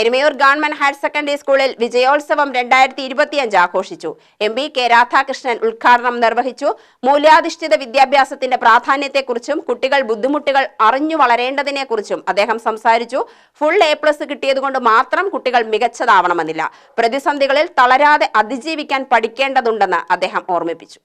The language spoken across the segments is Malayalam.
എരുമയൂർ ഗവൺമെന്റ് ഹയർ സെക്കൻഡറി സ്കൂളിൽ വിജയോത്സവം രണ്ടായിരത്തി ഇരുപത്തിയഞ്ച് ആഘോഷിച്ചു. എം പി കെ രാധാകൃഷ്ണൻ ഉദ്ഘാടനം നിർവഹിച്ചു. മൂല്യാധിഷ്ഠിത വിദ്യാഭ്യാസത്തിന്റെ പ്രാധാന്യത്തെക്കുറിച്ചും കുട്ടികൾ ബുദ്ധിമുട്ടുകൾ അറിഞ്ഞു വളരേണ്ടതിനെക്കുറിച്ചും അദ്ദേഹം സംസാരിച്ചു. ഫുൾ എ പ്ലസ് കിട്ടിയതുകൊണ്ട് മാത്രം കുട്ടികൾ മികച്ചതാവണമെന്നില്ല. പ്രതിസന്ധികളിൽ തളരാതെ അതിജീവിക്കാൻ പഠിക്കേണ്ടതുണ്ടെന്ന് അദ്ദേഹം ഓർമ്മിപ്പിച്ചു.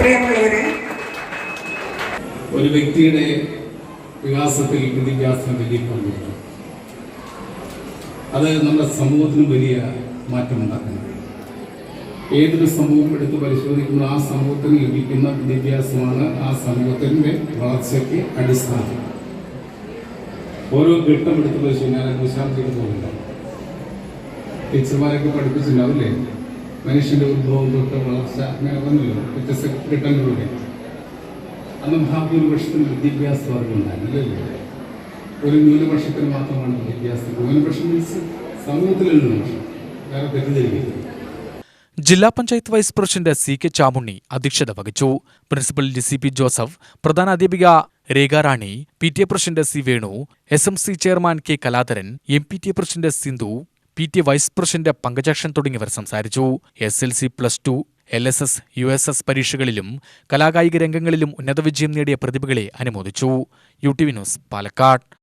പ്രിയമുള്ളവരെ ഒരു വ്യക്തിയുടെ വികാസത്തിൽ വിദ്യാഭ്യാസം വലിയ പങ്കുണ്ട്. അത് നമ്മുടെ സമൂഹത്തിന് വലിയ മാറ്റമുണ്ടാക്കുന്നു ഏതൊരു സമൂഹം എടുത്ത് പരിശോധിക്കുമ്പോൾ ആ സമൂഹത്തിന് ലഭിക്കുന്ന വിദ്യാഭ്യാസമാണ് ആ സമൂഹത്തിന്റെ വളർച്ചയ്ക്ക് അടിസ്ഥാനം. ഓരോ ഘട്ടം എടുത്ത് പരിശോധിക്കാൻ ഞാൻ വിശാന്തിക്ക് ടീച്ചർമാരൊക്കെ പഠിപ്പിച്ചിട്ടുണ്ടാവില്ലേ? മനുഷ്യന്റെ ഉത്ഭവം തൊട്ട് വളർച്ച അങ്ങനെ വന്നല്ലോ വ്യത്യസ്ത ഘട്ടങ്ങളിലൂടെ. അന്ന് മഹാഭൂരിപക്ഷത്തിന് വിദ്യാഭ്യാസ വർഗം ഉണ്ടായിരുന്നില്ലല്ലോ ഒരു ന്യൂനപക്ഷത്തിന് മാത്രമാണ് വിദ്യാഭ്യാസം ന്യൂനപക്ഷം മീൻസ് സമൂഹത്തിലുള്ള ന്യൂനപക്ഷം. വേറെ ജില്ലാ panchayat vice president C K Chamunni അധ്യക്ഷത വഹിച്ചു. പ്രിൻസിപ്പൽ ലിസി പി ജോസഫ് പ്രധാന അധ്യാപിക Rekharani P T A president C Venu S M C chairman K Kaladharan M P T A president Sindhu P T vice president Pankajakshan തുടങ്ങിയവർ സംസാരിച്ചു. S L C plus two L S S U S S പരീക്ഷകളിലും കലാകായിക രംഗങ്ങളിലും ഉന്നത വിജയം നേടിയ പ്രതിഭകളെ അനുമോദിച്ചു. U T V news Palakkad.